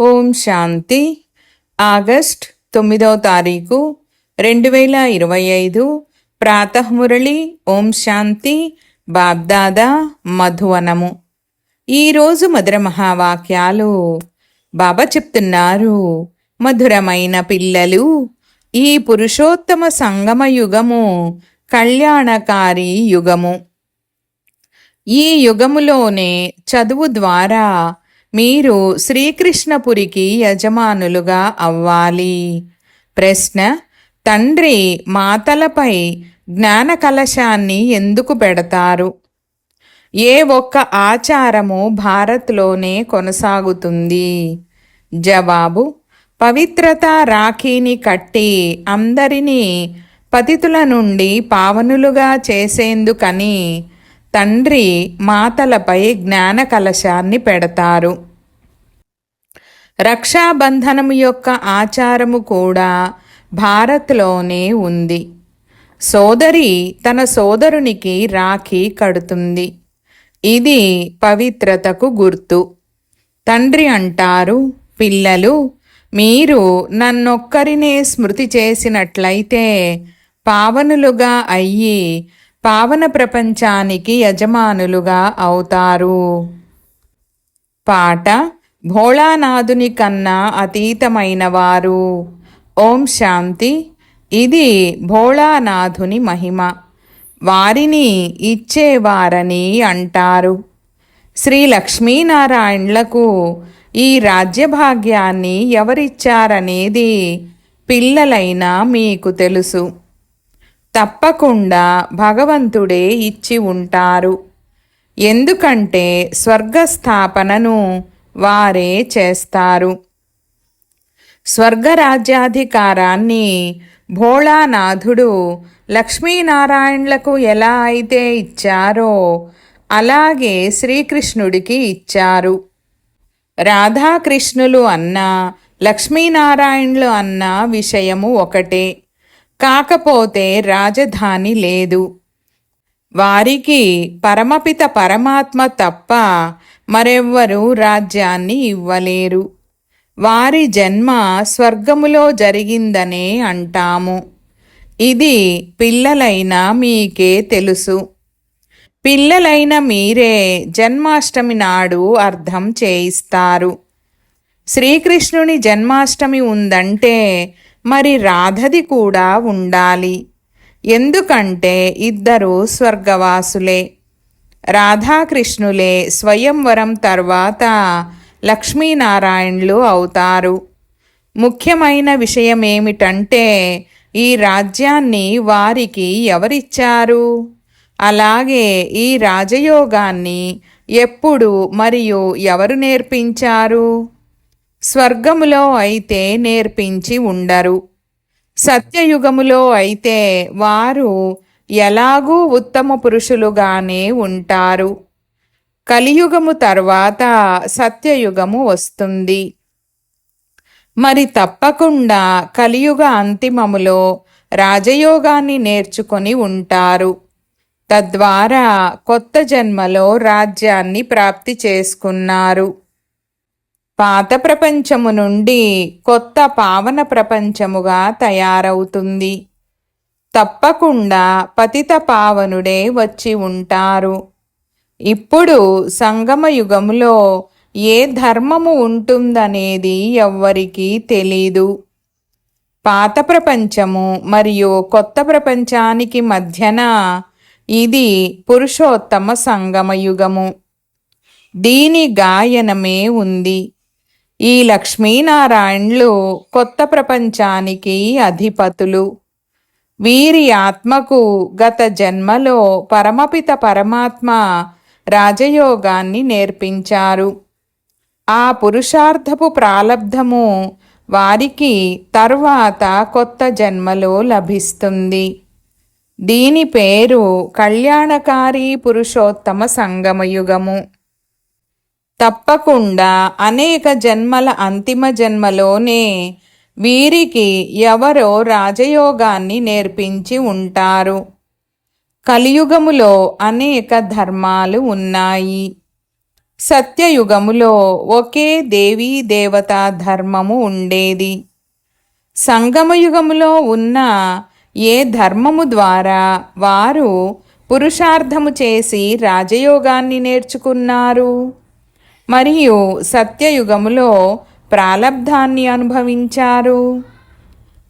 ఓం శాంతి. August తొమ్మిదవ తారీఖు రెండు వేల ఇరవై ఐదు. ప్రాతఃమురళి ఓం శాంతి బాబ్దాదా మధువనము. ఈరోజు మధుర మహావాక్యాలు. బాబా చెప్తున్నారు మధురమైన పిల్లలు ఈ పురుషోత్తమ సంగమ యుగము కళ్యాణకారి యుగము. ఈ యుగములోనే చదువు ద్వారా మీరు శ్రీకృష్ణపురికి యజమానులుగా అవ్వాలి. ప్రశ్న తండ్రి మాతలపై జ్ఞాన కలశాన్ని ఎందుకు పెడతారు? ఏ ఒక్క ఆచారము భారత్లోనే కొనసాగుతుంది. జవాబు పవిత్రత రాఖీని కట్టి అందరినీ పతితుల నుండి పావనులుగా చేసేందుకని తండ్రి మాతలపై జ్ఞాన కలశాన్ని పెడతారు. రక్షాబంధనం యొక్క ఆచారము కూడా భారత్లోనే ఉంది. సోదరి తన సోదరునికి రాఖీ కడుతుంది. ఇది పవిత్రతకు గుర్తు. తండ్రి అంటారు పిల్లలు మీరు నన్నొక్కరినే స్మృతి చేసినట్లయితే పావనులుగా అయ్యి పావన ప్రపంచానికి యజమానులుగా అవుతారు. పాట భోళానాథుని కన్నా అతీతమైన వారు ఓం శాంతి. ఇది భోళానాథుని మహిమ. వారిని ఇచ్చేవారని అంటారు. శ్రీ లక్ష్మీనారాయణలకు ఈ రాజ్యభాగ్యాన్ని ఎవరిచ్చారనేది పిల్లలైనా మీకు తెలుసు. తప్పకుండా భగవంతుడే ఇచ్చి ఉంటారు. ఎందుకంటే స్వర్గస్థాపనను వారే చేస్తారు. స్వర్గరాజ్యాధికారాన్ని భోళానాథుడు లక్ష్మీనారాయణలకు ఎలా అయితే ఇచ్చారో అలాగే శ్రీకృష్ణుడికి ఇచ్చారు. రాధాకృష్ణులు అన్న లక్ష్మీనారాయణులు అన్న విషయము ఒకటే. కాకపోతే రాజధాని లేదు. వారికి పరమపిత పరమాత్మ తప్ప మరెవ్వరూ రాజ్యాన్ని ఇవ్వలేరు. వారి జన్మ స్వర్గములో జరిగిందనే అంటాము. ఇది పిల్లలైన మీకే తెలుసు. పిల్లలైన మీరే జన్మాష్టమి నాడు అర్థం చేయిస్తారు. శ్రీకృష్ణుని జన్మాష్టమి ఉందంటే మరి రాధది కూడా ఉండాలి. ఎందుకంటే ఇద్దరు స్వర్గవాసులే. రాధాకృష్ణులే స్వయంవరం తర్వాత లక్ష్మీనారాయణులు అవుతారు. ముఖ్యమైన విషయం ఏమిటంటే ఈ రాజ్యాన్ని వారికి ఎవరిచ్చారు? అలాగే ఈ రాజయోగాన్ని ఎప్పుడు మరియు ఎవరు నేర్పించారు? స్వర్గములో అయితే నేర్పించి ఉండరు. సత్యయుగములో అయితే వారు ఎలాగూ ఉత్తమ పురుషులుగానే ఉంటారు. కలియుగము తర్వాత సత్యయుగము వస్తుంది. మరి తప్పకుండా కలియుగ అంతిమములో రాజయోగాన్ని నేర్చుకొని ఉంటారు. తద్వారా కొత్త జన్మలో రాజ్యాన్ని ప్రాప్తి చేసుకున్నారు. పాత ప్రపంచము నుండి కొత్త పావన ప్రపంచముగా తయారవుతుంది. తప్పకుండా పతిత పావనుడే వచ్చి ఉంటారు. ఇప్పుడు సంగమ యుగములో ఏ ధర్మము ఉంటుందనేది ఎవ్వరికీ తెలీదు. పాత ప్రపంచము మరియు కొత్త ప్రపంచానికి మధ్యన ఇది పురుషోత్తమ సంగమయుగము దీని గాయనమే ఉంది. ఈ లక్ష్మీనారాయణులు కొత్త ప్రపంచానికి అధిపతులు. వీరి ఆత్మకు గత జన్మలో పరమపిత పరమాత్మ రాజయోగాన్ని నేర్పించారు. ఆ పురుషార్థపు ప్రాలబ్ధము వారికి తర్వాత కొత్త జన్మలో లభిస్తుంది. దీని పేరు కళ్యాణకారి పురుషోత్తమ సంగమయుగము. తప్పకుండా అనేక జన్మల అంతిమ జన్మలోనే వీరికి ఎవరో రాజయోగాన్ని నేర్పించి ఉంటారు. కలియుగములో అనేక ధర్మాలు ఉన్నాయి. సత్యయుగములో ఒకే దేవీ దేవతా ధర్మము ఉండేది. సంగమయుగములో ఉన్న ఏ ధర్మము ద్వారా వారు పురుషార్థము చేసి రాజయోగాన్ని నేర్చుకున్నారు? మరియు సత్యయుగములో ప్రాలబ్ధాన్ని అనుభవించారు.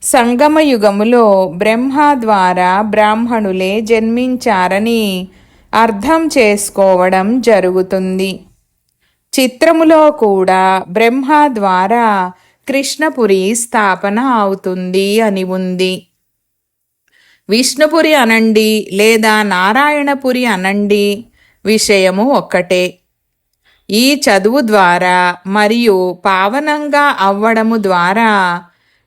సంగమయుగములో బ్రహ్మ ద్వారా బ్రాహ్మణులే జన్మించారని అర్థం చేసుకోవడం జరుగుతుంది. చిత్రములో కూడా బ్రహ్మ ద్వారా కృష్ణపురి స్థాపన అవుతుంది అని ఉంది. విష్ణుపురి అనండి లేదా నారాయణపురి అనండి విషయము ఒక్కటే. ఈ చదువు ద్వారా మరియు పావనంగా అవ్వడము ద్వారా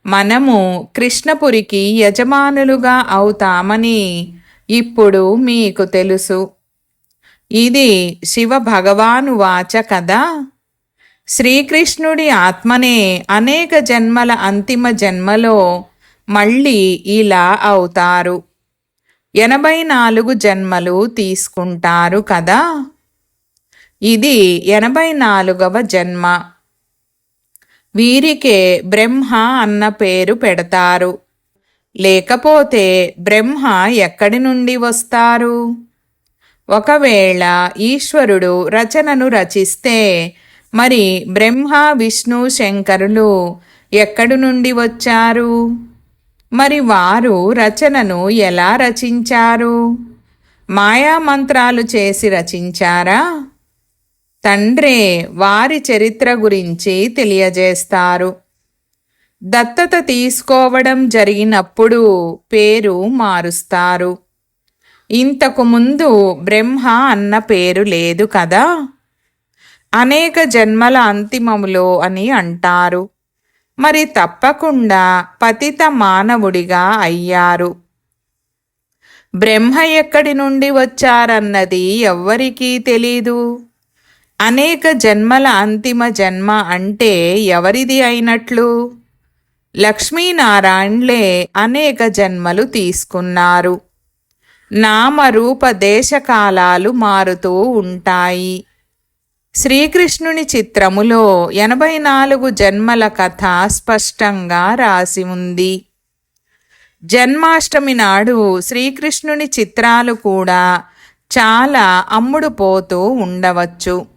మనము కృష్ణపురికి యజమానులుగా అవుతామని ఇప్పుడు మీకు తెలుసు. ఇది శివ భగవాను వాచ కదా శ్రీకృష్ణుడి ఆత్మనే అనేక జన్మల అంతిమ జన్మలో మళ్ళీ ఇలా అవుతారు. ఎనభై నాలుగు జన్మలు తీసుకుంటారు కదా. ఇది ఎనభై నాలుగవ జన్మ. వీరికే బ్రహ్మ అన్న పేరు పెడతారు. లేకపోతే బ్రహ్మ ఎక్కడి నుండి వస్తారు? ఒకవేళ ఈశ్వరుడు రచనను రచిస్తే మరి బ్రహ్మ విష్ణు శంకరులు ఎక్కడి నుండి వచ్చారు? మరి వారు రచనను ఎలా రచించారు? మాయామంత్రాలు చేసి రచించారా? తండ్రే వారి చరిత్ర గురించి తెలియజేస్తారు. దత్తత తీసుకోవడం జరిగినప్పుడు పేరు మారుస్తారు. ఇంతకు ముందు బ్రహ్మ అన్న పేరు లేదు కదా? అనేక జన్మల అంతిమములో అని అంటారు. మరి తప్పకుండా పతిత మానవుడిగా అయ్యారు. బ్రహ్మ ఎక్కడి నుండి వచ్చారన్నది ఎవ్వరికీ తెలీదు. అనేక జన్మల అంతిమ జన్మ అంటే ఎవరిది అయినట్లు? లక్ష్మీనారాయణలే అనేక జన్మలు తీసుకున్నారు. నామరూప దేశకాలాలు మారుతూ ఉంటాయి. శ్రీకృష్ణుని చిత్రములో ఎనభై నాలుగు జన్మల కథ స్పష్టంగా రాసి ఉంది. జన్మాష్టమి నాడు శ్రీకృష్ణుని చిత్రాలు కూడా చాలా అమ్ముడుపోతూ ఉండవచ్చు.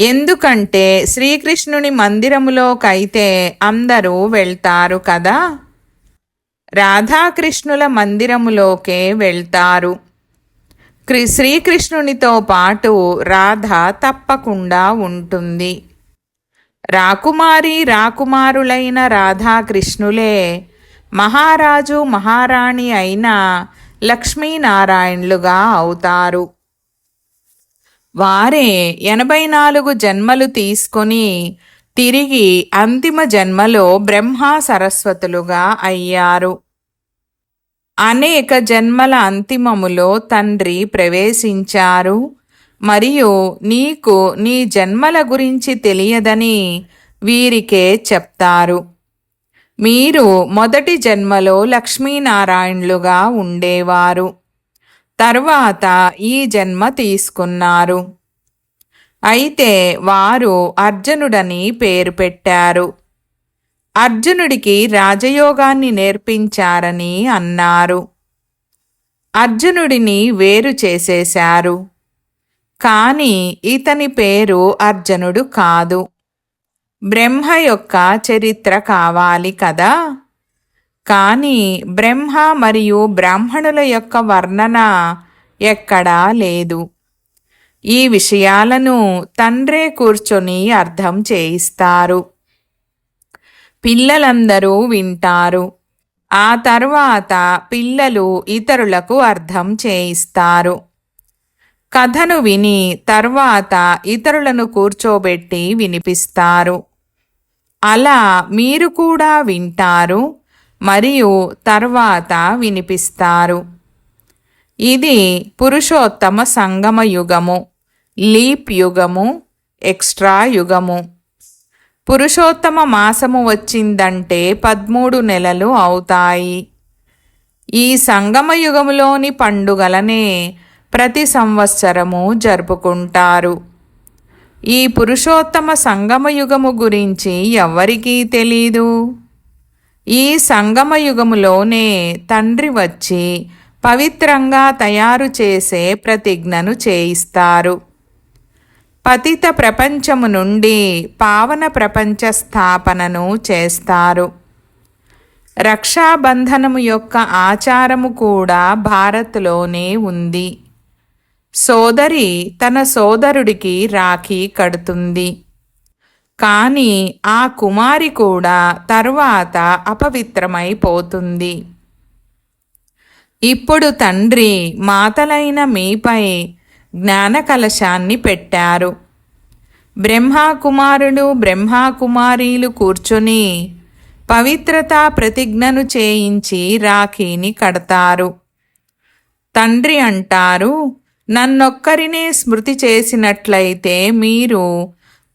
ఎందుకంటే శ్రీకృష్ణుని మందిరములోకైతే అందరూ వెళ్తారు కదా? రాధాకృష్ణుల మందిరములోకే వెళ్తారు. శ్రీకృష్ణునితో పాటు రాధ తప్పకుండా ఉంటుంది. రాకుమారి రాకుమారులైన రాధాకృష్ణులే మహారాజు మహారాణి అయిన లక్ష్మీనారాయణులుగా అవుతారు. వారే ఎనభై నాలుగు జన్మలు తీసుకొని తిరిగి అంతిమ జన్మలో బ్రహ్మ సరస్వతులుగా అయ్యారు. అనేక జన్మల అంతిమములో తండ్రి ప్రవేశించారు. మరియు నీకు నీ జన్మల గురించి తెలియదని వీరికే చెప్తారు. మీరు మొదటి జన్మలో లక్ష్మీనారాయణులుగా ఉండేవారు. తర్వాత ఈ జన్మ తీసుకున్నారు. అయితే వారు అర్జునుడని పేరు పెట్టారు. అర్జునుడికి రాజయోగాన్ని నేర్పించారని అన్నారు. అర్జునుడిని వేరు చేసేశారు. కాని ఇతని పేరు అర్జునుడు కాదు. బ్రహ్మ యొక్క చరిత్ర కావాలి కదా? కానీ బ్రహ్మ మరియు బ్రాహ్మణుల యొక్క వర్ణన ఎక్కడా లేదు. ఈ విషయాలను తండ్రే కూర్చొని అర్థం చేయిస్తారు. పిల్లలందరూ వింటారు. ఆ తర్వాత పిల్లలు ఇతరులకు అర్థం చేయిస్తారు. కథను విని తర్వాత ఇతరులను కూర్చోబెట్టి వినిపిస్తారు. అలా మీరు కూడా వింటారు. మరియు తర్వాత వినిపిస్తారు. ఇది పురుషోత్తమ సంగమ యుగము లీప్ యుగము ఎక్స్ట్రా యుగము. పురుషోత్తమ మాసము వచ్చిందంటే పదమూడు నెలలు అవుతాయి. ఈ సంగమ యుగములోని పండుగలనే ప్రతి సంవత్సరము జరుపుకుంటారు. ఈ పురుషోత్తమ సంగమయుగము గురించి ఎవరికీ తెలీదు. ఈ సంగమయుగములోనే తండ్రి వచ్చి పవిత్రంగా తయారు చేసే ప్రతిజ్ఞను చేయిస్తారు. పతిత ప్రపంచము నుండి పావన ప్రపంచ స్థాపనను చేస్తారు. రక్షాబంధనము యొక్క ఆచారము కూడా భారత్లోనే ఉంది. సోదరి తన సోదరుడికి రాఖీ కడుతుంది. కానీ ఆ కుమారి కూడా తర్వాత అపవిత్రమైపోతుంది ఇప్పుడు తండ్రి మాతలైన మీపై జ్ఞానకలశాన్ని పెట్టారు. బ్రహ్మాకుమారులు బ్రహ్మాకుమారీలు కూర్చొని పవిత్రతా ప్రతిజ్ఞను చేయించి రాఖీని కడతారు. తండ్రి అంటారు నన్నొక్కరినే స్మృతి చేసినట్లయితే మీరు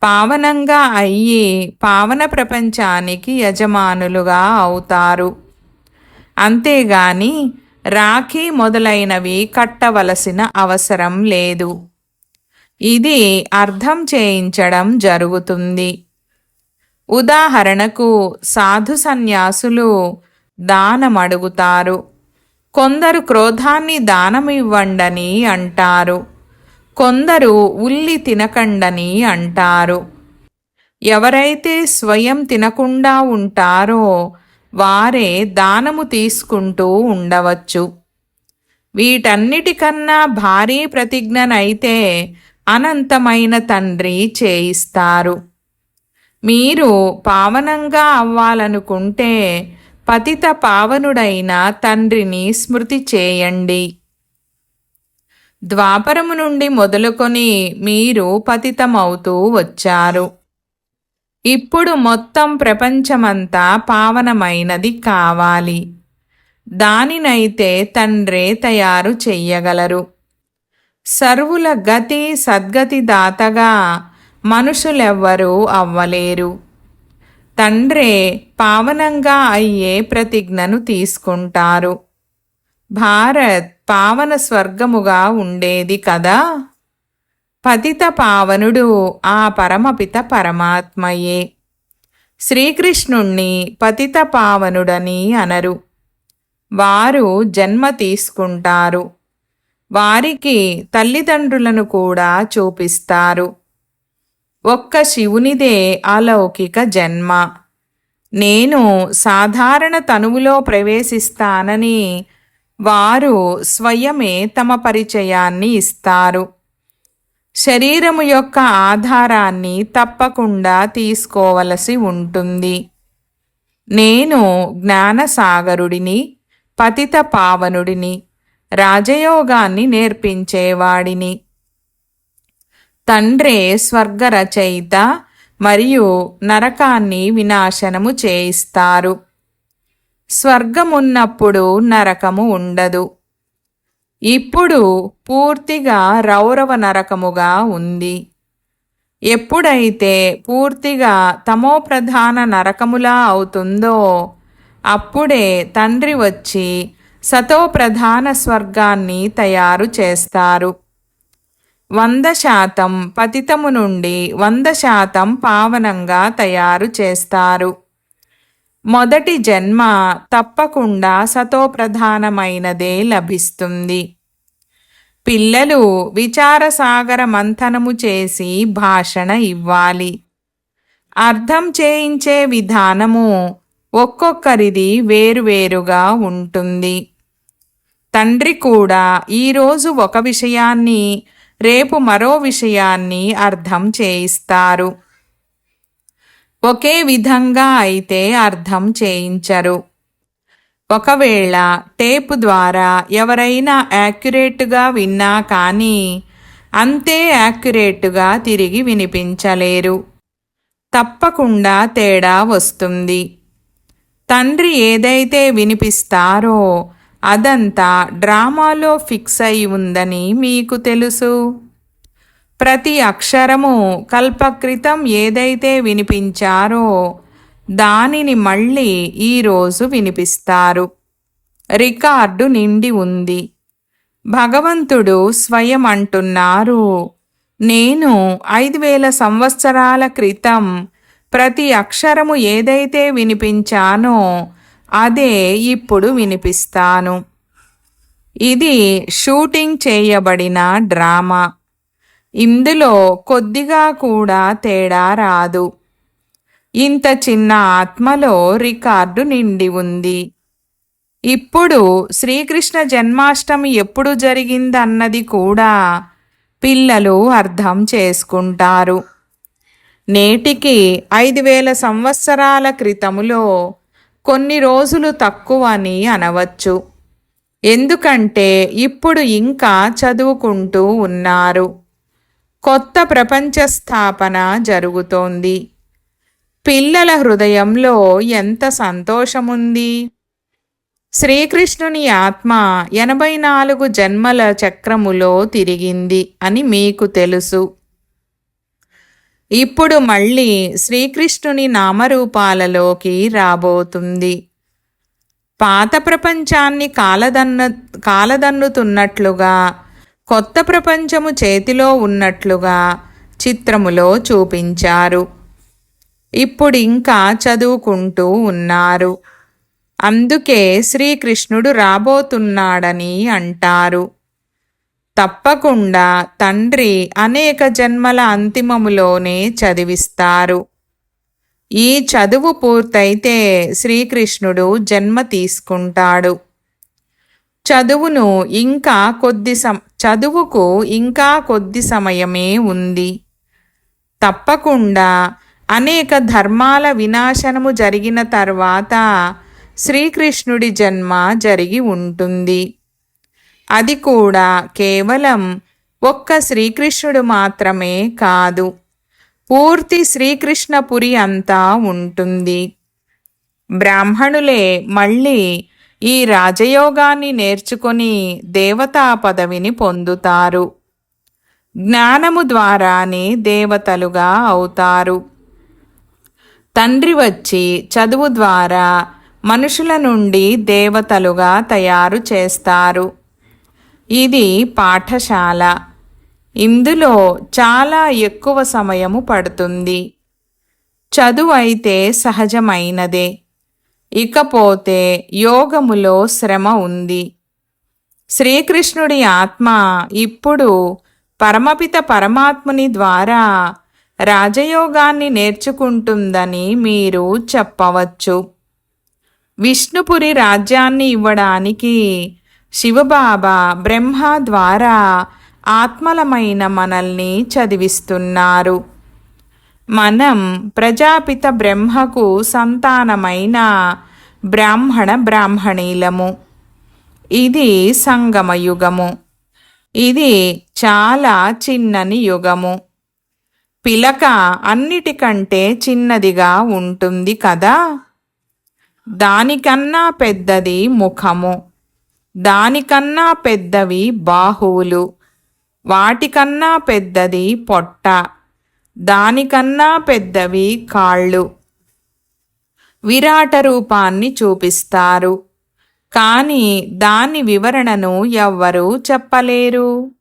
పావనంగా అయ్యి పావన ప్రపంచానికి యజమానులుగా అవుతారు. అంతేగాని రాఖీ మొదలైనవి కట్టవలసిన అవసరం లేదు. ఇది అర్థం చేయించడం జరుగుతుంది. ఉదాహరణకు సాధు సన్యాసులు దానమడుగుతారు. కొందరు క్రోధాన్ని దానమివ్వండని అంటారు. కొందరు ఉల్లి తినకండని అంటారు. ఎవరైతే స్వయం తినకుండా ఉంటారో వారే దానము తీసుకుంటూ ఉండవచ్చు. వీటన్నిటికన్నా భారీ ప్రతిజ్ఞనైతే అనంతమైన తండ్రి చేయిస్తారు. మీరు పావనంగా అవ్వాలనుకుంటే పతిత పావనుడైన తండ్రిని స్మృతి చేయండి. ద్వాపరము నుండి మొదలుకొని మీరు పతితమవుతూ వచ్చారు. ఇప్పుడు మొత్తం ప్రపంచమంతా పావనమైనది కావాలి. దానినైతే తండ్రే తయారు చెయ్యగలరు. సర్వుల గతి సద్గతి దాతగా మనుషులెవ్వరూ అవ్వలేరు. తండ్రే పావనంగా అయ్యే ప్రతిజ్ఞను తీసుకుంటారు. భారత్ పావన స్వర్గముగా ఉండేది కదా. పతిత పావనుడు ఆ పరమపిత పరమాత్మయే. శ్రీకృష్ణుణ్ణి పతిత పావనుడని అనరు. వారు జన్మ తీసుకుంటారు. వారికి తల్లిదండ్రులను కూడా చూపిస్తారు. ఒక్క శివునిదే అలౌకిక జన్మ. నేను సాధారణ తనువులో ప్రవేశిస్తానని వారు స్వయమే తమ పరిచయాన్ని ఇస్తారు. శరీరము యొక్క ఆధారాన్ని తప్పకుండా తీసుకోవలసి ఉంటుంది. నేను జ్ఞానసాగరుడిని పతిత పావనుడిని రాజయోగాన్ని నేర్పించేవాడిని. తండ్రే స్వర్గ రచయిత మరియు నరకాన్ని వినాశనము చేయిస్తారు. స్వర్గమున్నప్పుడు నరకము ఉండదు. ఇప్పుడు పూర్తిగా రౌరవ నరకముగా ఉంది. ఎప్పుడైతే పూర్తిగా తమో ప్రధాన నరకములా అవుతుందో అప్పుడే తండ్రి వచ్చి సతో ప్రధాన స్వర్గాన్ని తయారు చేస్తారు. వంద శాతం పతితము నుండి వంద శాతం పావనంగా తయారు చేస్తారు. మొదటి జన్మ తప్పకుండా సతోప్రధానమైనదే లభిస్తుంది. పిల్లలు విచారసాగర మంథనము చేసి భాషణ ఇవ్వాలి. అర్థం చేయించే విధానము ఒక్కొక్కరిది వేరువేరుగా ఉంటుంది. తండ్రి కూడా ఈరోజు ఒక విషయాన్ని రేపు మరో విషయాన్ని అర్థం చేయిస్తారు. ఒకే విధంగా అయితే అర్థం చేయించరు. ఒకవేళ టేపు ద్వారా ఎవరైనా యాక్యురేట్గా విన్నా కానీ అంతే యాక్యురేట్గా తిరిగి వినిపించలేరు. తప్పకుండా తేడా వస్తుంది. తండ్రి ఏదైతే వినిపిస్తారో అదంతా డ్రామాలో ఫిక్స్ అయి ఉందని మీకు తెలుసు? ప్రతి అక్షరము కల్పక్రితం ఏదైతే వినిపించారో దానిని మళ్ళీ ఈరోజు వినిపిస్తారు. రికార్డు నిండి ఉంది. భగవంతుడు స్వయం అంటున్నారు నేను ఐదు వేల సంవత్సరాల క్రితం ప్రతి అక్షరము ఏదైతే వినిపించానో అదే ఇప్పుడు వినిపిస్తాను. ఇది షూటింగ్ చేయబడిన డ్రామా. ఇందులో కొద్దిగా కూడా తేడా రాదు. ఇంత చిన్న ఆత్మలో రికార్డు నిండి ఉంది. ఇప్పుడు శ్రీకృష్ణ జన్మాష్టమి ఎప్పుడు జరిగిందన్నది కూడా పిల్లలు అర్థం చేసుకుంటారు. నేటికి ఐదు వేల సంవత్సరాల క్రితములో కొన్ని రోజులు తక్కువ అని అనవచ్చు. ఎందుకంటే ఇప్పుడు ఇంకా చదువుకుంటూ ఉన్నారు. కొత్త ప్రపంచ స్థాపన జరుగుతోంది. పిల్లల హృదయంలో ఎంత సంతోషముంది. శ్రీకృష్ణుని ఆత్మ ఎనభై నాలుగు జన్మల చక్రములో తిరిగింది అని మీకు తెలుసు. ఇప్పుడు మళ్ళీ శ్రీకృష్ణుని నామరూపాలలోకి రాబోతుంది. పాత ప్రపంచాన్ని కాలదన్న కాలదన్నుతున్నట్లుగా కొత్త ప్రపంచము చేతిలో ఉన్నట్లుగా చిత్రములో చూపించారు. ఇప్పుడు ఇంకా చదువుకుంటూ ఉన్నారు. అందుకే శ్రీకృష్ణుడు రాబోతున్నాడని అంటారు. తప్పకుండా తండ్రి అనేక జన్మల అంతిమములోనే చదివిస్తారు. ఈ చదువు పూర్తయితే శ్రీకృష్ణుడు జన్మ తీసుకుంటాడు. చదువును ఇంకా కొద్ది సం చదువుకు ఇంకా కొద్ది సమయమే ఉంది. తప్పకుండా అనేక ధర్మాల వినాశనము జరిగిన తర్వాత శ్రీకృష్ణుడి జన్మ జరిగి ఉంటుంది. అది కూడా కేవలం ఒక్క శ్రీకృష్ణుడు మాత్రమే కాదు పూర్తి శ్రీకృష్ణపురి అంతా ఉంటుంది. బ్రాహ్మణులే మళ్ళీ ఈ రాజయోగాన్ని నేర్చుకొని దేవతా పదవిని పొందుతారు. జ్ఞానము ద్వారానే దేవతలుగా అవుతారు. తండ్రి వచ్చి చదువు ద్వారా మనుషుల నుండి దేవతలుగా తయారు చేస్తారు. ఇది పాఠశాల. ఇందులో చాలా ఎక్కువ సమయము పడుతుంది. చదువు అయితే సహజమైనదే. ఇకపోతే యోగములో శ్రమ ఉంది. శ్రీకృష్ణుడి ఆత్మ ఇప్పుడు పరమపిత పరమాత్ముని ద్వారా రాజయోగాన్ని నేర్చుకుంటుందని మీరు చెప్పవచ్చు. విష్ణుపురి రాజ్యాన్ని ఇవ్వడానికి శివబాబా బ్రహ్మ ద్వారా ఆత్మలమైన మనల్ని చదివిస్తున్నారు. మనం ప్రజాపిత బ్రహ్మకు సంతానమైన బ్రాహ్మణ బ్రాహ్మణీలము. ఇది సంగమ యుగము ఇది చాలా చిన్నని యుగము. పిలక అన్నిటికంటే చిన్నదిగా ఉంటుంది కదా? దానికన్నా పెద్దది ముఖము. దానికన్నా పెద్దవి బాహువులు. వాటికన్నా పెద్దది పొట్ట. దానికన్నా పెద్దవి కాళ్ళు. విరాట రూపాన్ని చూపిస్తారు. కానీ దాని వివరణను ఎవ్వరూ చెప్పలేరు.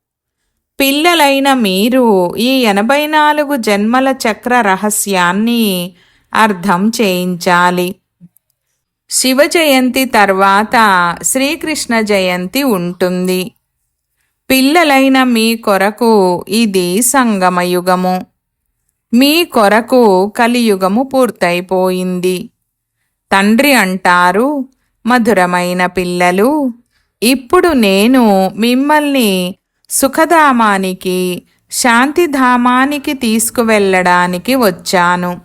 పిల్లలైన మీరు ఈ ఎనభై నాలుగు జన్మల చక్ర రహస్యాన్ని అర్థం చేయించాలి. శివ జయంతి తర్వాత శ్రీకృష్ణ జయంతి ఉంటుంది. పిల్లలైన మీ కొరకు ఇది సంగమయుగము. మీ కొరకు కలియుగము పూర్తయిపోయింది. తండ్రి అంటారు మధురమైన పిల్లలు ఇప్పుడు నేను మిమ్మల్ని సుఖధామానికి శాంతిధామానికి తీసుకువెళ్ళడానికి వచ్చాను.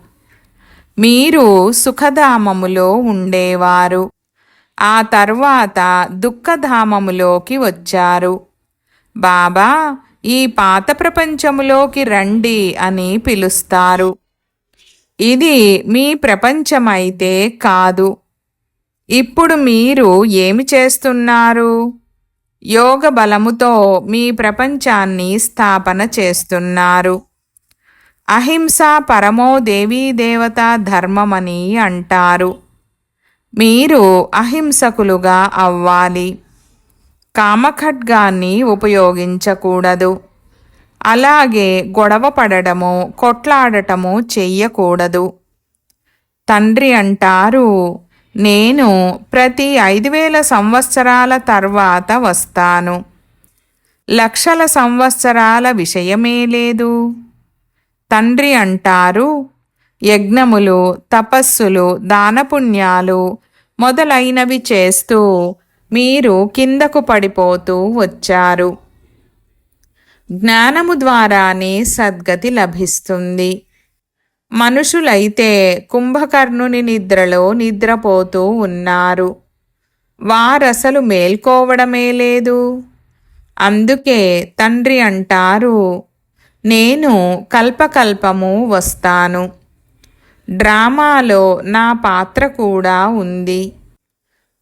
మీరు సుఖధామములో ఉండేవారు. ఆ తర్వాత దుఃఖధామములోకి వచ్చారు. బాబా ఈ పాత ప్రపంచములోకి రండి అని పిలుస్తారు. ఇది మీ ప్రపంచమైతే కాదు. ఇప్పుడు మీరు ఏమి చేస్తున్నారు? యోగ బలముతో మీ ప్రపంచాన్ని స్థాపన చేస్తున్నారు. అహింస పరమో దేవీ దేవత ధర్మమని అంటారు. మీరు అహింసకులుగా అవ్వాలి. కామఖడ్గాన్ని ఉపయోగించకూడదు. అలాగే గొడవ పడడము కొట్లాడటము చెయ్యకూడదు. తండ్రి అంటారు నేను ప్రతి ఐదు వేల సంవత్సరాల తర్వాత వస్తాను. లక్షల సంవత్సరాల విషయమే లేదు. తండ్రి అంటారు యజ్ఞములు తపస్సులు దానపుణ్యాలు మొదలైనవి చేస్తూ మీరు కిందకు పడిపోతూ వచ్చారు. జ్ఞానము ద్వారానే సద్గతి లభిస్తుంది. మనుషులైతే కుంభకర్ణుని నిద్రలో నిద్రపోతూ ఉన్నారు. వారసలు మేల్కోవడమే లేదు. అందుకే తండ్రి అంటారు నేను కల్పకల్పము వస్తాను. డ్రామాలో నా పాత్ర కూడా ఉంది.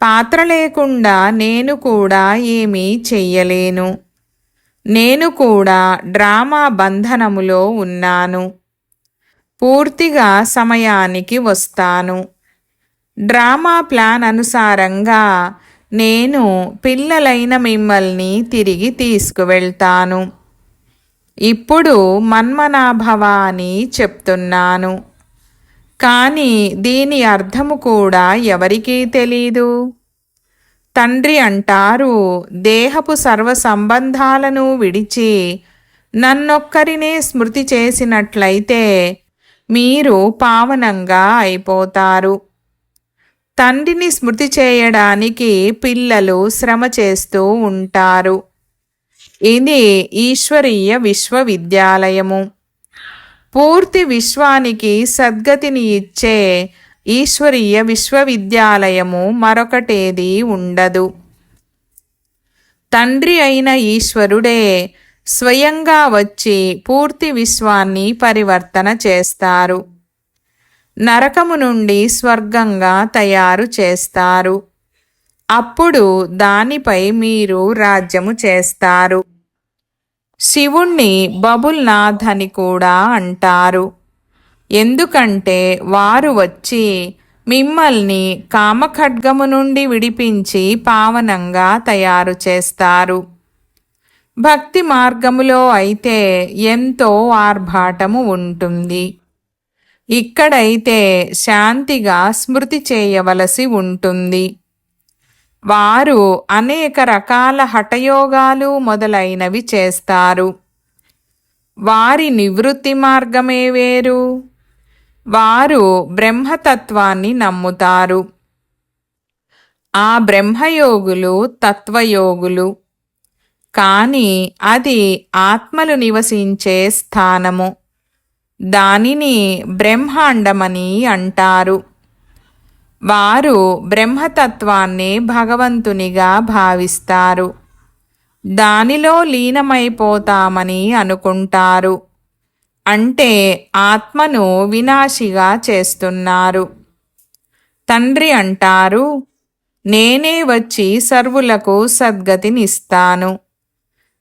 పాత్ర లేకుండా నేను కూడా ఏమీ చెయ్యలేను. నేను కూడా డ్రామా బంధనములో ఉన్నాను. పూర్తిగా సమయానికి వస్తాను. డ్రామా ప్లాన్ అనుసారంగా నేను పిల్లలైన మిమ్మల్ని తిరిగి తీసుకువెళ్తాను. ఇప్పుడు మన్మనాభవ అని చెప్తున్నాను. కానీ దీని అర్థము కూడా ఎవరికీ తెలీదు. తండ్రి అంటారు దేహపు సర్వ సంబంధాలను విడిచి నన్నొక్కరినే స్మృతి చేసినట్లయితే మీరు పావనంగా అయిపోతారు. తండ్రిని స్మృతి చేయడానికి పిల్లలు శ్రమ చేస్తూ ఉంటారు. ఇది ఈశ్వరీయ విశ్వవిద్యాలయము. పూర్తి విశ్వానికి సద్గతిని ఇచ్చే ఈశ్వరీయ విశ్వవిద్యాలయము మరొకటేది ఉండదు. తండ్రి అయిన ఈశ్వరుడే స్వయంగా వచ్చి పూర్తి విశ్వాన్ని పరివర్తన చేస్తారు. నరకము నుండి స్వర్గంగా తయారు చేస్తారు. అప్పుడు దానిపై మీరు రాజ్యము చేస్తారు. శివుణ్ణి బబుల్నాథ్ అని కూడా అంటారు. ఎందుకంటే వారు వచ్చి మిమ్మల్ని కామఖడ్గము నుండి విడిపించి పావనంగా తయారు చేస్తారు. భక్తి మార్గములో అయితే ఎంతో ఆర్భాటము ఉంటుంది. ఇక్కడైతే శాంతిగా స్మృతి చేయవలసి ఉంటుంది. వారు అనేక రకాల హఠయోగాలు మొదలైనవి చేస్తారు. వారి నివృత్తి మార్గమే వేరు. వారు బ్రహ్మతత్వాన్ని నమ్ముతారు. ఆ బ్రహ్మయోగులు తత్వయోగులు. కానీ అది ఆత్మలు నివసించే స్థానము. దానిని బ్రహ్మాండమని అంటారు. వారు బ్రహ్మతత్వాన్ని భగవంతునిగా భావిస్తారు. దానిలో లీనమైపోతామని అనుకుంటారు. అంటే ఆత్మను వినాశిగా చేస్తున్నారు. తండ్రి అంటారు నేనే వచ్చి సర్వులకు సద్గతినిస్తాను.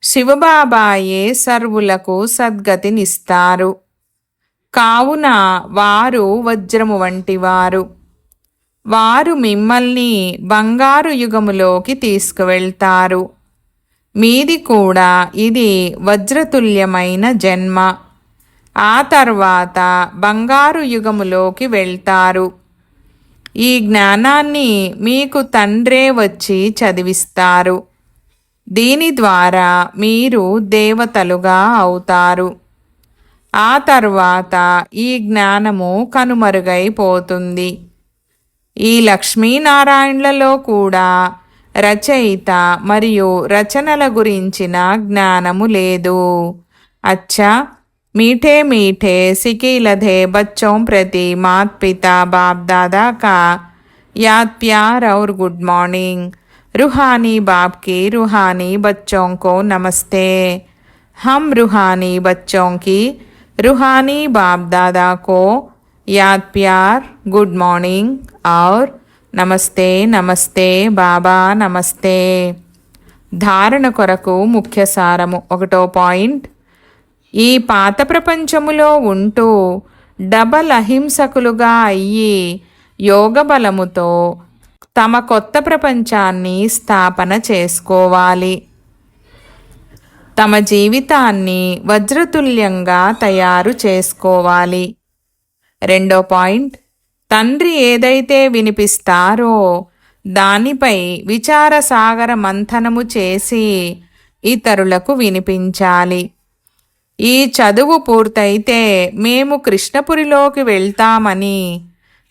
శివబాబాయే సర్వులకు సద్గతినిస్తారు. కావున వారు వజ్రము వంటివారు. వారు మిమ్మల్ని బంగారు యుగములోకి తీసుకువెళ్తారు. మీది కూడా ఇది వజ్రతుల్యమైన జన్మ. ఆ తర్వాత బంగారు యుగములోకి వెళ్తారు. ఈ జ్ఞానాన్ని మీకు తండ్రే వచ్చి చదివిస్తారు. దీని ద్వారా మీరు దేవతలుగా అవుతారు. ఆ తర్వాత ఈ జ్ఞానము కనుమరుగైపోతుంది. ఈ లక్ష్మీనారాయణలలో కూడా రచయిత మరియు రచనల గురించిన జ్ఞానము లేదు అచ్చా मीठे मीठे सिकी लधे बच्चों प्रति मात पिता बाप दादा का याद प्यार और गुड मॉर्निंग रूहानी बाप की रूहानी बच्चों को नमस्ते हम रूहानी बच्चों की रूहानी बाप दादा को याद प्यार गुड मॉर्निंग और నమస్తే నమస్తే బాబా నమస్తే ధారణ కొరకు ముఖ్య సారము ఒకటో పాయింట్ ఈ పాత ప్రపంచములో ఉంటూ డబల్ అహింసకులుగా అయ్యి యోగ బలముతో తమ కొత్త ప్రపంచాన్ని స్థాపన చేసుకోవాలి తమ జీవితాన్ని వజ్రతుల్యంగా తయారు చేసుకోవాలి రెండో పాయింట్ తండ్రి ఏదైతే వినిపిస్తారో దానిపై విచారసాగర మంథనము చేసి ఇతరులకు వినిపించాలి. ఈ చదువు పూర్తయితే మేము కృష్ణపురిలోకి వెళ్తామని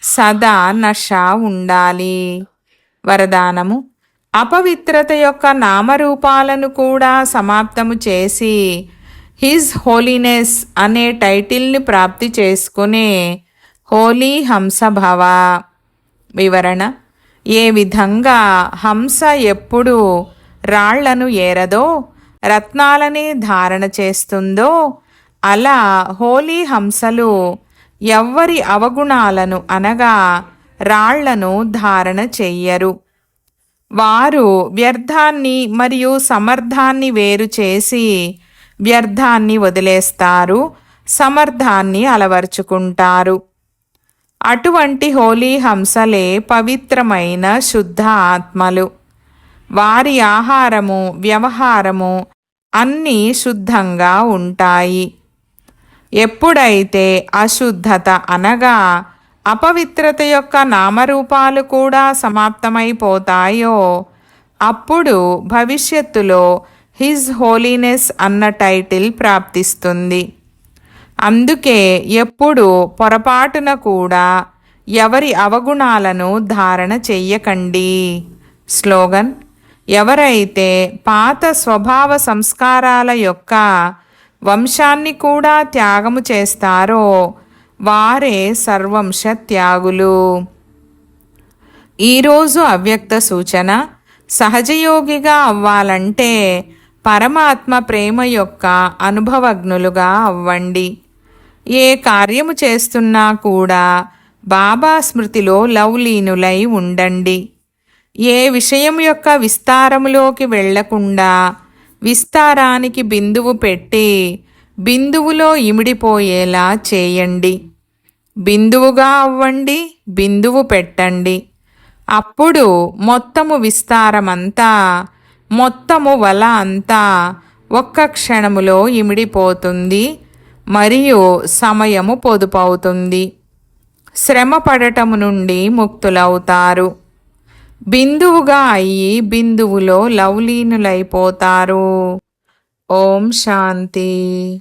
సదా నష ఉండాలి. వరదానము అపవిత్రత యొక్క నామరూపాలను కూడా సమాప్తము చేసి హిజ్ హోలీనెస్ అనే టైటిల్ని ప్రాప్తి చేసుకునే హోలీ హంసభవ వివరణ ఏ విధంగా హంస ఎప్పుడు రాళ్ళను ఏరదో రత్నాలని ధారణ చేస్తుందో అలా హోలీ హంసలు ఎవ్వరి అవగుణాలను అనగా రాళ్ళను ధారణ చెయ్యరు. వారు వ్యర్థాన్ని మరియు సమర్థాన్ని వేరు చేసి వ్యర్థాన్ని వదిలేస్తారు సమర్థాన్ని అలవర్చుకుంటారు. అటువంటి హోలీ హంసలే పవిత్రమైన శుద్ధ ఆత్మలు. వారి ఆహారము వ్యవహారము అన్నీ శుద్ధంగా ఉంటాయి. ఎప్పుడైతే అశుద్ధత అనగా అపవిత్రత యొక్క నామరూపాలు కూడా సమాప్తమైపోతాయో అప్పుడు భవిష్యత్తులో హిజ్ హోలీనెస్ అన్న టైటిల్ ప్రాప్తిస్తుంది. అందుకే ఎప్పుడు పొరపాటున కూడా ఎవరి అవగుణాలను ధారణ చెయ్యకండి. స్లోగన్ ఎవరైతే పాత స్వభావ సంస్కారాల యొక్క వంశాన్ని కూడా త్యాగము చేస్తారో వారే సర్వంశ త్యాగులు. ఈరోజు అవ్యక్త సూచన సహజయోగిగా అవ్వాలంటే పరమాత్మ ప్రేమ యొక్క అనుభవజ్ఞులుగా అవ్వండి. ఏ కార్యము చేస్తున్నా కూడా బాబా స్మృతిలో లవ్లీనులై ఉండండి. ఏ విషయం యొక్క విస్తారములోకి వెళ్ళకుండా విస్తారానికి బిందువు పెట్టి బిందువులో ఇమిడిపోయేలా చేయండి. బిందువుగా అవ్వండి బిందువు పెట్టండి. అప్పుడు మొత్తము విస్తారమంతా మొత్తము వల అంతా ఒక్క క్షణములో ఇమిడిపోతుంది మరియు సమయము పొదుపవుతుంది. శ్రమ పడటము నుండి ముక్తులవుతారు. బిందువుగా అయ్యి బిందువులో లవలీనులైపోతారు ఓం శాంతి.